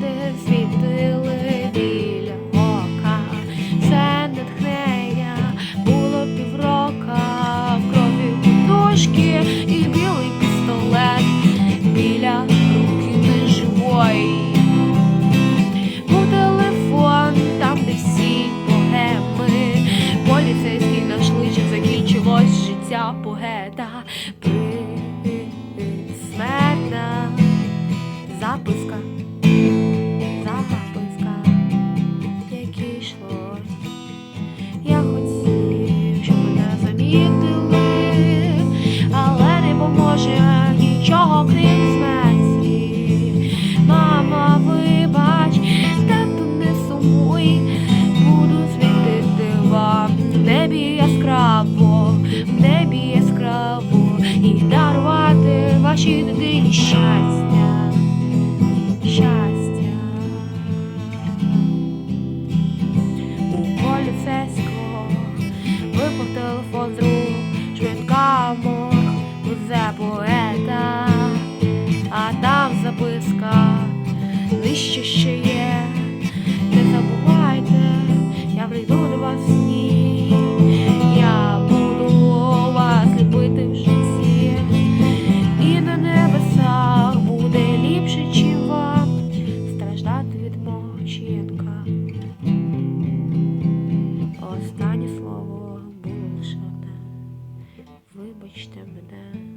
де світили біля ока, це натхнення було піврока, крові кутушки і білий пістолет біля руки неживої. Був телефон там, де всі погеми, поліцейські нашли, що закінчилось життя поета. Смертна записка. засвітили, але не поможе нічого крім смерті. Мама, вибач, тату не сумуй, буду світити вам в небі яскраво, в небі яскраво і дарувати вашій дитині щастя, щастя. У полі це за поета, а там записка нижче ще є. Не забувайте, я прийду до вас сні, я буду вас любити в житті, і на небесах буде ліпше, чим вам страждати від мовчинка. Останнє слово було лише одне. Вибачте мене.